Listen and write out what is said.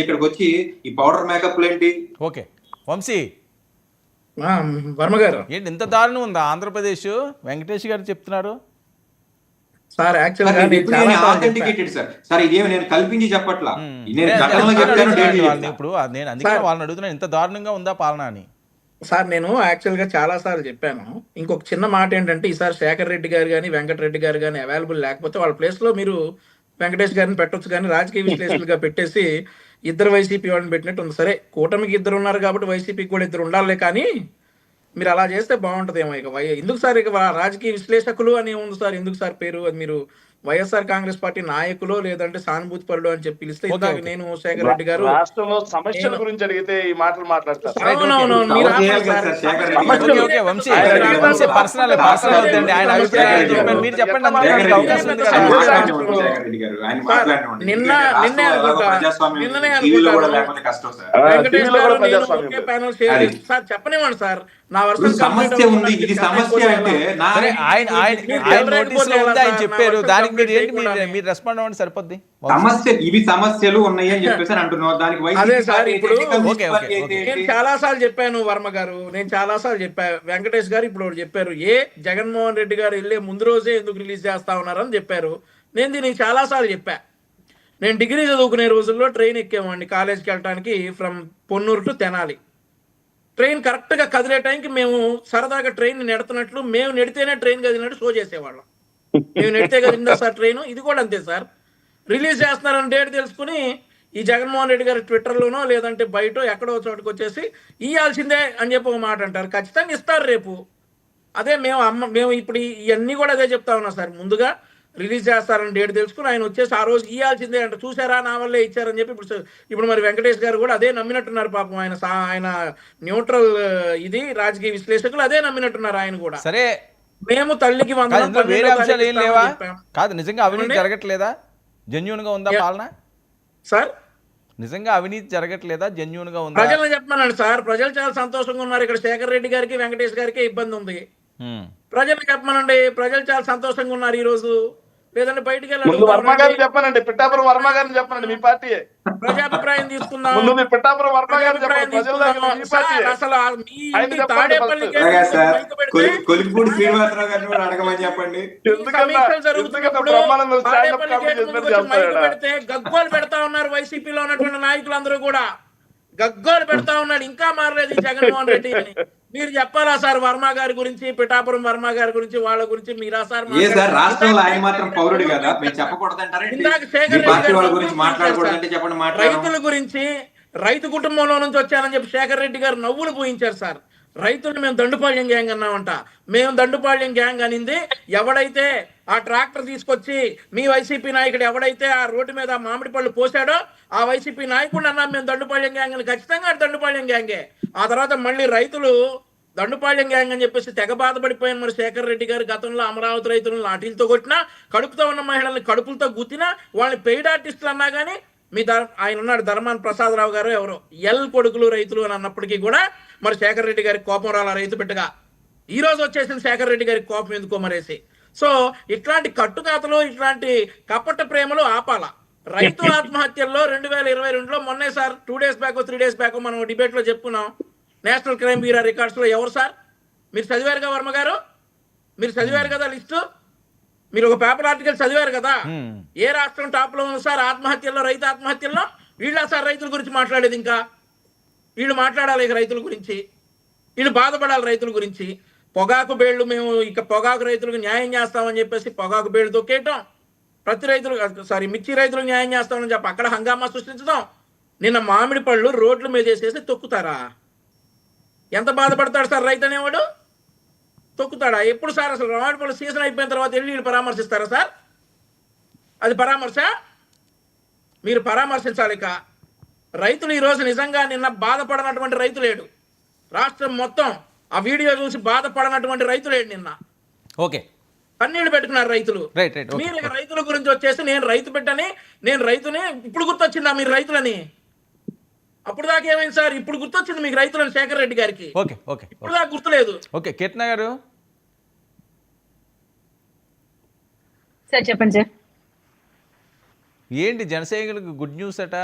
మళ్ళీ ఇక్కడికి వచ్చి ఈ పౌడర్ మేకప్ ఏంటి? ఓకే. వంశీ. వర్మ గారు. ఏంటి ఇంత దారుణం ఉందా? ఆంధ్రప్రదేశ్ వెంకటేష్ గారు చెప్తున్నారు. సార్ యాక్చువల్ సార్ నేను. Authenticated sir. సార్ ఇదేమి కల్పించి చెప్పట్లా. నేను చెప్పాను ఇప్పుడు. నేను అందుకే వాళ్ళని అడుగుతున్నాను ఇంత దారుణంగా ఉందా పాలన అని? సార్ నేను యాక్చువల్గా చాలా సార్లు చెప్పాను. ఇంకొక చిన్న మాట ఏంటంటే ఈసారి శేఖర్ రెడ్డి గారు కానీ వెంకటరెడ్డి గారు కానీ అవైలబుల్ లేకపోతే వాళ్ళ ప్లేస్లో మీరు వెంకటేష్ గారిని పెట్టొచ్చు కానీ రాజకీయ విశ్లేషకులుగా పెట్టేసి ఇద్దరు వైసీపీ వాళ్ళని పెట్టినట్టు ఉంది. సరే కూటమికి ఇద్దరు ఉన్నారు కాబట్టి వైసీపీకి కూడా ఇద్దరు ఉండాలి కానీ మీరు అలా చేస్తే బాగుంటదేమో ఇక. వై- ఎందుకు సార్ ఇక రాజకీయ విశ్లేషకులు అని ఉంది సార్. ఎందుకు సార్ పేరు? అది మీరు వైఎస్ఆర్ కాంగ్రెస్ పార్టీ నాయకులు లేదంటే సానుభూతి పరుడు అని చెప్పి పిలిస్తే ఇందాక. నేను శేఖర్ రెడ్డి గారు రాష్ట్రంలో సమస్యల గురించి అడిగితే ఈ మాటలు మాట్లాడతారు. నిన్న- నిన్నే అనుకుంటా. నిన్ననే సార్ చెప్పనివ్వండి సార్. నా వర్షం సమస్య ఉంది ఇది సమస్య అంటే ఆయన ఆయన నోటీస్లో ఉంది? ఆయన? చెప్పారు. నా దానికి మీరు ఏంటి రెస్పాండ్ అవ్వండి సరిపోద్ది. సమస్య ఇవి సమస్యలు ఉన్నాయి అని చెప్పేసి అని అంటున్నావు. దానికి అదే సార్, ఇప్పుడు-? నేను చాలా సార్లు చెప్పాను వర్మ గారు నేను చాలా సార్లు చెప్పా వెంకటేష్ గారు ఇప్పుడు ఒకటి చెప్పారు ఏ జగన్మోహన్ రెడ్డి గారు వెళ్ళే ముందు రోజే ఎందుకు రిలీజ్ చేస్తా ఉన్నారని చెప్పారు. నేను దీనికి చాలా సార్లు చెప్పా. నేను డిగ్రీ చదువుకునే రోజుల్లో ట్రైన్ ఎక్కేవాడిని కాలేజ్కి వెళ్ళడానికి from Ponnuru to Tenali. Train కరెక్ట్గా కదిలే టైంకి మేము సరదాగా ట్రైన్ నెడుతున్నట్లు మేము నెడితేనే ట్రైన్ కదిలినట్టు షో చేసేవాళ్ళం. మేము నెడితే కదిలిందా సార్ ట్రైన్ ఇది కూడా అంతే సార్. రిలీజ్ చేస్తున్నారని డేట్ తెలుసుకుని ఈ జగన్మోహన్ రెడ్డి గారి ట్విట్టర్లోనో లేదంటే బయట ఎక్కడో చోటుకు వచ్చేసి ఇవ్వాల్సిందే అని చెప్పి ఒక మాట అంటారు. ఖచ్చితంగా ఇస్తారు రేపు. అదే మేము అమ్మ మేము ఇప్పుడు ఇవన్నీ కూడా అదే చెప్తా ఉన్నాం సార్. ముందుగా రిలీజ్ చేస్తారని డేట్ తెలుసుకుని ఆయన వచ్చేసి ఆ రోజు ఇవ్వాల్సిందే అంటే. చూసారా? నా వల్లే ఇచ్చారని చెప్పి ఇప్పుడు ఇప్పుడు మరి వెంకటేష్ గారు కూడా అదే నమ్మినట్టున్నారు పాపం ఆయన ఆయన న్యూట్రల్ ఇది రాజకీయ విశ్లేషకులు అదే నమ్మినట్టున్నారు ఆయన కూడా. సరే మేము తల్లికి వేరే అంశాలు ఏం లేవా. కాదు నిజంగా అవినీతి? జరగట్లేదా? జెన్యున్గా ఉందా. పాలన? సార్? నిజంగా అవినీతి జరగట్లేదా? జెన్యున్గా ఉందా? ప్రజలను చెప్పమనండి సార్. ప్రజలు చాలా సంతోషంగా ఉన్నారు. ఇక్కడ శేఖర్ రెడ్డి గారికి వెంకటేష్ గారికి ఇబ్బంది ఉంది. ప్రజలు చెప్పమనండి. ప్రజలు చాలా సంతోషంగా ఉన్నారు ఈ రోజు లేదంటే బయటికి వెళ్ళి ముందు వర్మ గారిని. చెప్పనండి పిట్టాపురం వర్మ గారిని చెప్పనండి మీ పార్టీ ప్రజాభిప్రాయం తీసుకుందాం. ముందు మీ పిట్టాపురం వర్మ గారిని ప్రజాభిప్రాయం చెప్పండి ప్రజల దగ్గర తీసుకుందాం. మీ పార్టీ సార్, అసలు మీ ఇంటి తాడేపల్లికి కొలిపూడి శ్రీనివాసరావు గారిని కూడా అడగమని చెప్పండి. పెడితే గగ్గోలు పెడతా ఉన్నారు వైసీపీలో ఉన్నటువంటి నాయకులందరూ కూడా. గగ్గోలు పెడతా ఉన్నాడు ఇంకా మారలేదు జగన్మోహన్ రెడ్డి అని మీరు చెప్పాలా సార్ వర్మ గారి గురించి పిఠాపురం వర్మ గారి గురించి వాళ్ళ గురించి? మీరా సార్? రాష్ట్రంలో ఆయన మాత్రం పౌరుడు కదా మేము చెప్పకూడదంటారా రైతుల గురించి రైతు కుటుంబంలో నుంచి వచ్చానని చెప్పి శేఖర్ రెడ్డి గారు నవ్వులు పూయించారు సార్. రైతులు మేము దండుపాళ్యం గ్యాంగ్ అన్నామంట. మేము దండుపాళ్యం గ్యాంగ్ అనింది. ఎవడైతే ఆ ట్రాక్టర్ తీసుకొచ్చి మీ వైసీపీ నాయకుడు ఎవడైతే ఆ రోడ్డు మీద మామిడి పళ్ళు పోసాడో ఆ వైసీపీ నాయకుడు అన్నా మేము దండుపాళ్యం గ్యాంగ్ అని. ఖచ్చితంగా దండుపాళ్యం గ్యాంగే. ఆ తర్వాత మళ్ళీ రైతులు దండుపాళ్యం గ్యాంగ్ అని చెప్పేసి తెగ బాధపడిపోయిన మరి శేఖర్ రెడ్డి గారు గతంలో అమరావతి రైతులను లాఠీలతో కొట్టినా కడుపుతో ఉన్న మహిళల్ని కడుపులతో గుద్దినా వాళ్ళని పెయిడ్ ఆర్టిస్టులు అన్నా కానీ మీ ధర్ ఆయన ఉన్నాడు ధర్మాన్ ప్రసాదరావు గారు ఎవరు. ఎల్ కొడుకులు రైతులు అని అన్నప్పటికీ కూడా మరి శేఖర్ రెడ్డి గారికి కోపం రాల రైతు పెట్టగా ఈ రోజు వచ్చేసిన శేఖర్ రెడ్డి గారికి కోపం ఎందుకో మరేసి. సో ఇట్లాంటి కట్టుకాతలు ఇట్లాంటి కపట ప్రేమలు ఆపాల? రైతు ఆత్మహత్యల్లో రెండు వేల ఇరవై రెండులో మొన్నే sir two days back three days back మనం డిబేట్లో చెప్పుకున్నాం. నేషనల్ క్రైమ్ బ్యూరో రికార్డ్స్లో ఎవరు సార్? మీరు చదివారుగా వర్మ గారు? మీరు చదివారు కదా లిస్టు? మీరు ఒక పేపర్ ఆర్టికల్ చదివారు కదా? హ్మ్. ఏ రాష్ట్రం టాప్లో ఉంది సార్ ఆత్మహత్యల్లో రైతు ఆత్మహత్యల్లో? వీళ్ళ సార్ రైతుల గురించి మాట్లాడేది ఇంకా? వీళ్ళు మాట్లాడాలి ఇక రైతుల గురించి. వీళ్ళు బాధపడాలి రైతుల గురించి. పొగాకు బేళ్ళు మేము ఇక పొగాకు రైతులకు న్యాయం చేస్తామని చెప్పేసి పొగాకు బేళ్ళు తొక్కేయటం. ప్రతి రైతులు సారీ మిర్చి రైతులు న్యాయం చేస్తామని చెప్పి. అక్కడ హంగామా సృష్టించడం నిన్న మామిడి పళ్ళు రోడ్ల మీద వేసేసి తొక్కుతారా? ఎంత బాధపడతాడు సార్ రైతు అనేవాడు? తొక్కుతాడా? ఎప్పుడు సార్ అసలు మామిడి పళ్ళు సీజన్ అయిపోయిన తర్వాత వెళ్ళి వీళ్ళు పరామర్శిస్తారా సార్? అది పరామర్శ? మీరు పరామర్శించాలి ఇక. రైతులు ఈరోజు నిజంగా నిన్న బాధపడనటువంటి రైతు లేడు. రాష్ట్రం మొత్తం ఆ వీడియో చూసి బాధపడనటువంటి రైతు లేడు నిన్న. ఓకే. కన్నీళ్ళు పెట్టుకున్నారు రైతులు. Right right okay. మీరు రైతుల గురించి వచ్చేసి నేను రైతు బిడ్డని నేను రైతుని ఇప్పుడు గుర్తొచ్చిందా మీరు రైతులని? అప్పుడు దాకా ఏమైంది సార్? ఇప్పుడు గుర్తొచ్చింది మీకు రైతులని శేఖర్ రెడ్డి గారికి. ఓకే ఓకే ఇప్పుడు దాకా గుర్తులేదు. ఓకే కీర్తన గారు? సార్ చెప్పండి సార్. ఏంటి జనసైనికులకు గుడ్ న్యూస్ అట?